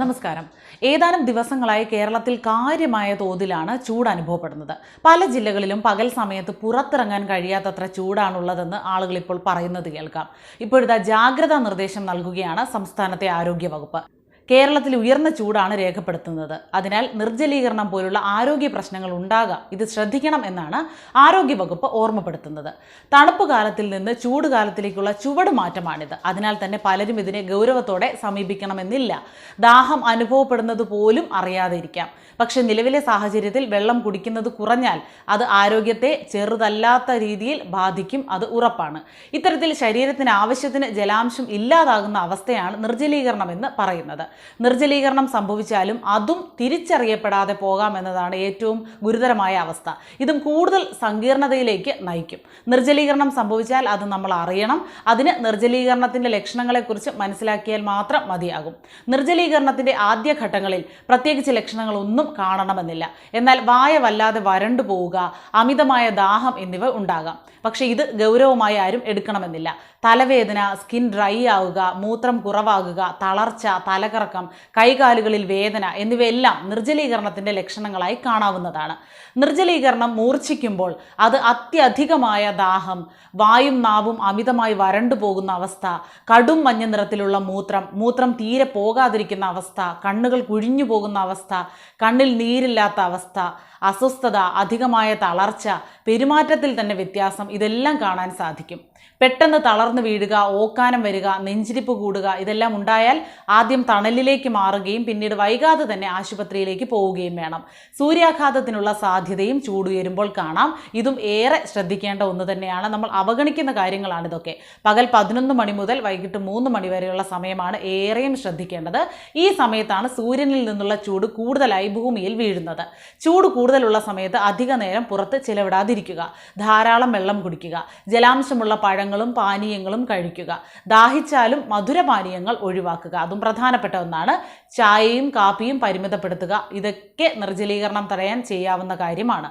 നമസ്കാരം. ഏതാനും ദിവസങ്ങളായി കേരളത്തിൽ കാര്യമായ തോതിലാണ് ചൂട് അനുഭവപ്പെടുന്നത്. പല ജില്ലകളിലും പകൽ സമയത്ത് പുറത്തിറങ്ങാൻ കഴിയാത്തത്ര ചൂടാണുള്ളതെന്ന് ആളുകൾ ഇപ്പോൾ പറയുന്നത് കേൾക്കാം. ഇപ്പോഴത്തെ ജാഗ്രതാ നിർദ്ദേശം നൽകുകയാണ് സംസ്ഥാനത്തെ ആരോഗ്യ വകുപ്പ് കേരളത്തിൽ ഉയർന്ന ചൂടാണ് രേഖപ്പെടുത്തുന്നത്. അതിനാൽ നിർജലീകരണം പോലുള്ള ആരോഗ്യ പ്രശ്നങ്ങൾ ഉണ്ടാകാം. ഇത് ശ്രദ്ധിക്കണം എന്നാണ് ആരോഗ്യവകുപ്പ് ഓർമ്മപ്പെടുത്തുന്നത്. തണുപ്പ് കാലത്തിൽ നിന്ന് ചൂട് കാലത്തിലേക്കുള്ള ചുവട് മാറ്റമാണിത്. അതിനാൽ തന്നെ പലരും ഇതിനെ ഗൗരവത്തോടെ സമീപിക്കണമെന്നില്ല. ദാഹം അനുഭവപ്പെടുന്നത് പോലും അറിയാതെ ഇരിക്കാം പക്ഷെ നിലവിലെ സാഹചര്യത്തിൽ വെള്ളം കുടിക്കുന്നത് കുറഞ്ഞാൽ അത് ആരോഗ്യത്തെ ചെറുതല്ലാത്ത രീതിയിൽ ബാധിക്കും. അത് ഉറപ്പാണ്. ഇത്തരത്തിൽ ശരീരത്തിന് ആവശ്യത്തിന് ജലാംശം ഇല്ലാതാകുന്ന അവസ്ഥയാണ് നിർജലീകരണം എന്ന് പറയുന്നത്. നിർജലീകരണം സംഭവിച്ചാലും അതും തിരിച്ചറിയപ്പെടാതെ പോകാമെന്നതാണ് ഏറ്റവും ഗുരുതരമായ അവസ്ഥ. ഇതും കൂടുതൽ സങ്കീർണതയിലേക്ക് നയിക്കും. നിർജലീകരണം സംഭവിച്ചാൽ അത് നമ്മൾ അറിയണം. അതിന് നിർജലീകരണത്തിന്റെ ലക്ഷണങ്ങളെക്കുറിച്ച് മനസ്സിലാക്കിയാൽ മാത്രം മതിയാകും. നിർജലീകരണത്തിന്റെ ആദ്യഘട്ടങ്ങളിൽ പ്രത്യേകിച്ച് ലക്ഷണങ്ങളൊന്നും കാണണമെന്നില്ല. എന്നാൽ വായ വല്ലാതെ വരണ്ടു പോവുക അമിതമായ ദാഹം എന്നിവ ഉണ്ടാകാം. പക്ഷേ ഇത് ഗൗരവമായി ആരും എടുക്കണമെന്നില്ല. തലവേദന സ്കിൻ ഡ്രൈ ആവുക മൂത്രം കുറവാകുക തളർച്ച തലകറക്കം കൈകാലുകളിൽ വേദന എന്നിവയെല്ലാം നിർജലീകരണത്തിന്റെ ലക്ഷണങ്ങളായി കാണാവുന്നതാണ്. നിർജലീകരണം മൂർച്ഛിക്കുമ്പോൾ അത് അത്യധികമായ ദാഹം വായും നാവും അമിതമായി വരണ്ടു പോകുന്ന അവസ്ഥ കടും മഞ്ഞ നിറത്തിലുള്ള മൂത്രം മൂത്രം തീരെ പോകാതിരിക്കുന്ന അവസ്ഥ കണ്ണുകൾ കുഴിഞ്ഞു പോകുന്ന അവസ്ഥ കണ്ണിൽ നീരില്ലാത്ത അവസ്ഥ അസ്വസ്ഥത അധികമായ തളർച്ച പെരുമാറ്റത്തിൽ തന്നെ വ്യത്യാസം ഇതെല്ലാം കാണാൻ സാധിക്കും. പെട്ടെന്ന് തളർന്നു വീഴുക ഓക്കാനം വരിക നെഞ്ചിരിപ്പ് കൂടുക ഇതെല്ലാം ഉണ്ടായാൽ ആദ്യം തണലിലേക്ക് മാറുകയും പിന്നീട് വൈകാതെ തന്നെ ആശുപത്രിയിലേക്ക് പോവുകയും വേണം. സൂര്യാഘാതത്തിനുള്ള സാധ്യതയും ചൂടുയരുമ്പോൾ കാണാം. ഇതും ഏറെ ശ്രദ്ധിക്കേണ്ട ഒന്ന് തന്നെയാണ്. നമ്മൾ അവഗണിക്കുന്ന കാര്യങ്ങളാണ് ഇതൊക്കെ. പകൽ പതിനൊന്ന് മണി മുതൽ വൈകിട്ട് മൂന്ന് മണി വരെയുള്ള സമയമാണ് ഏറെയും ശ്രദ്ധിക്കേണ്ടത്. ഈ സമയത്താണ് സൂര്യനിൽ നിന്നുള്ള ചൂട് കൂടുതലായി ഭൂമിയിൽ വീഴുന്നത്. ചൂട് കൂടുതലുള്ള സമയത്ത് അധിക നേരം പുറത്ത് ചിലവിടാതിരിക്കുക. ധാരാളം വെള്ളം കുടിക്കുക. ജലാംശമുള്ള പഴങ്ങളും പാനീയങ്ങളും കഴിക്കുക. ദാഹിച്ചാലും മധുരപാനീയങ്ങൾ ഒഴിവാക്കുക. അതും പ്രധാനപ്പെട്ട ഒന്നാണ് ചായയും കാപ്പിയും പരിമിതപ്പെടുത്തുക. ഇതൊക്കെ നിർജലീകരണം തടയാൻ ചെയ്യാവുന്ന കാര്യമാണ്.